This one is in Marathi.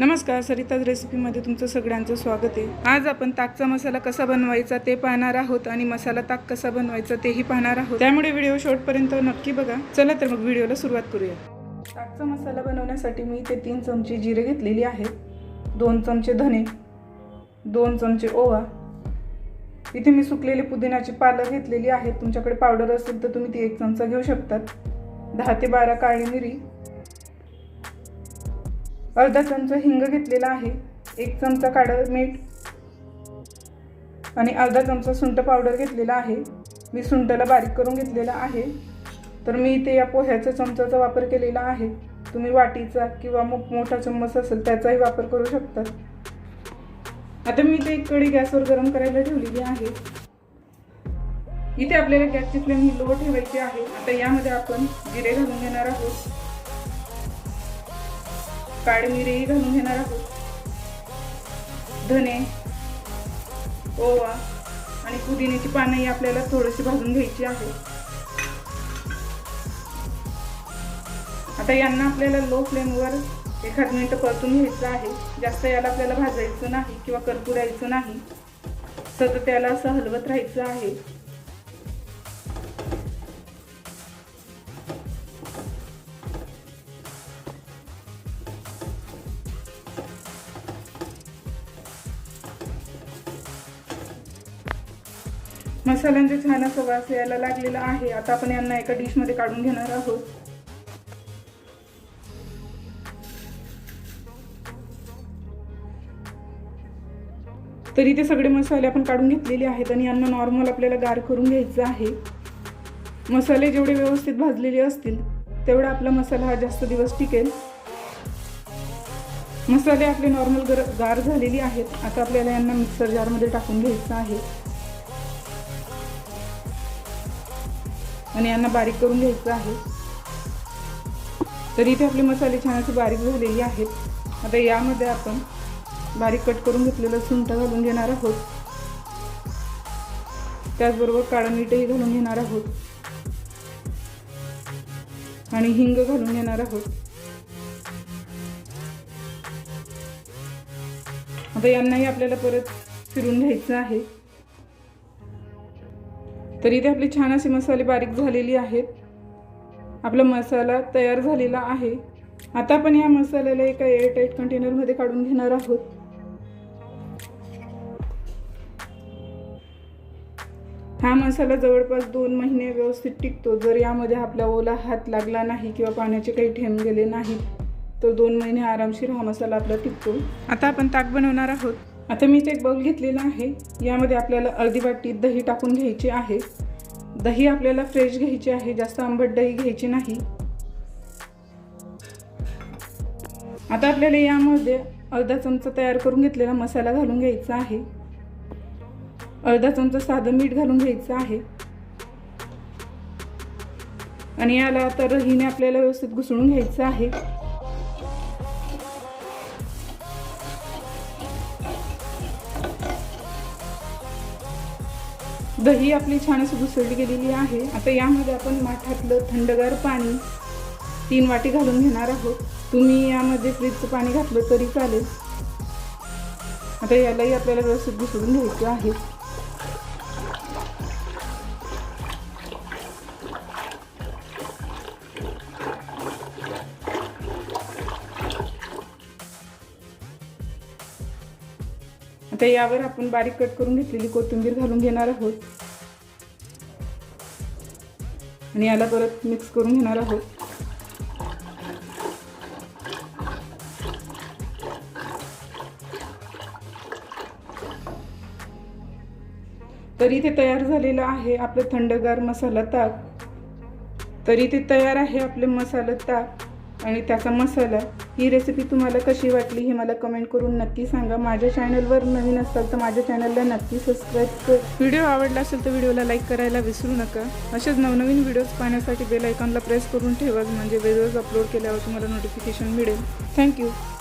नमस्कार सरिताज रेसिपीमध्ये तुमचं सगळ्यांचं स्वागत आहे. आज आपण ताकचा मसाला कसा बनवायचा ते पाहणार आहोत आणि मसाला ताक कसा बनवायचा तेही पाहणार आहोत. त्यामुळे व्हिडिओ शॉर्टपर्यंत नक्की बघा. चला तर मग व्हिडिओला सुरुवात करूया. ताकचा मसाला बनवण्यासाठी मी इथे तीन चमचे जिरे घेतलेली आहेत. दोन चमचे धने दोन चमचे ओवा. इथे मी सुकलेली पुदिनाची पालं घेतलेली आहेत. तुमच्याकडे पावडर असेल तर तुम्ही ती एक चमचा घेऊ शकतात. दहा ते बारा काळी मिरी अर्धा चमचा हिंग घेतलेला आहे. एक चमचा काढं मीठ आणि अर्धा चमचा सुंठ पावडर घेतलेला आहे. मी सुंठला बारीक करून घेतलेला आहे. तर मी इथे या पोह्याच्या चमचाचा वापर केलेला आहे. तुम्ही वाटीचा किंवा मग मोठा चम्मच असेल त्याचाही वापर करू शकतात आता मी इथे एक कडी गॅसवर गरम करायला ठेवलेली आहे. इथे आपल्याला गॅसची फ्लेम ही लो ठेवायची आहे. आता यामध्ये आपण जिरे घालून घेणार आहोत. काळी मिरीही घालून घेणार आहोत. धने ओवा आणि पुदिन्याची पानंही आपल्याला थोडीशी भाजून घ्यायची आहे. आता यांना आपल्याला लो फ्लेमवर एखाद मिनिट परतून घ्यायचं आहे. जास्त याला आपल्याला भाजायचं नाही किंवा करपुरायचं नाही. सतत त्याला असं हलवत राहायचं आहे. मसाल्यांचा छान असा वास यायला लागलेला आहे. आता आपण यांना एका डिशमध्ये काढून घेणार आहोत. तरी ते सगळे मसाले आपण काढून घेतलेले आहेत आणि यांना नॉर्मल आपल्याला गार करून घ्यायचं आहे. मसाले जेवढे व्यवस्थित भाजलेले असतील तेवढा आपला मसाला हा जास्त दिवस टिकेल. मसाले आपले नॉर्मल गर गार झालेली आहेत. आता आपल्याला यांना मिक्सर जारमध्ये टाकून घ्यायचं आहे. आणि यांना बारीक करून घ्यायचं आहे. तर इथे आपले मसाले छान असे बारीक झालेले आहेत. आता यामध्ये आपण बारीक कट करून घेतलेलं सुंठ घालून घेणार आहोत. त्याचबरोबर काळं मीठही घालून घेणार आहोत. आणि हिंग घालून घेणार आहोत. आता यांनाही आपल्याला परत फिरून घ्यायचं आहे. तर इथे आपली छान असे मसाले बारीक झालेली आहेत. आपला मसाला तयार झालेला आहे. आता आपण या मसाल्याला एका एअरटाईट कंटेनरमध्ये काढून घेणार आहोत. हा मसाला जवळपास दोन महिने व्यवस्थित टिकतो. जर यामध्ये आपला ओला हात लागला नाही किंवा पाण्याचे काही ठेम गेले नाहीत तर दोन महिने आरामशीर हा मसाला आपला टिकतो. आता आपण ताक बनवणार आहोत. आता मी इथे एक बाउल घेतलेला आहे. यामध्ये आपल्याला अर्धी वाटी दही टाकून घ्यायची आहे. दही आपल्याला फ्रेश घ्यायची आहे जास्त आंबट दही घ्यायची नाही. आता आपल्याला यामध्ये अर्धा चमचा तयार करून घेतलेला मसाला घालून घ्यायचा आहे. अर्धा चमचा साधं मीठ घालून घ्यायचं आहे. आणि याला आता रहीने आपल्याला व्यवस्थित घुसळून घ्यायचं आहे. दही आपली छान अशी घुसळली गेलेली आहे. आता यामध्ये आपण माठातलं थंडगार पाणी तीन वाटी घालून घेणार आहोत. तुम्ही यामध्ये फ्रीजचं पाणी घातलं तरी चालेल. आता यालाही आपल्याला व्यवस्थित घुसळून घ्यायचं आहे. आता यावर आपण बारीक कट करून घेतलेली कोथिंबीर घालून घेणार आहोत. आणि याला परत मिक्स करून घेणार आहोत. तरी ते तयार झालेलं आहे आपलं थंडगार मसाला ताक. तरी ते तयार आहे आपले मसाला ताक. आणि त्याचा मसाला ही रेसिपी तुम्हाला कशी वाटली हे मला कमेंट करून नक्की सांगा. माझ्या चॅनलवर नवीन असाल तर माझ्या चॅनलला नक्की सबस्क्राईब कर. व्हिडिओ आवडला असेल तर व्हिडिओला लाईक करायला विसरू नका. असेच नवनवीन व्हिडिओज पाहण्यासाठी बेल आयकॉनला प्रेस करून ठेवा. म्हणजे व्हिडिओज अपलोड केल्यावर तुम्हाला नोटिफिकेशन मिळेल. थँक्यू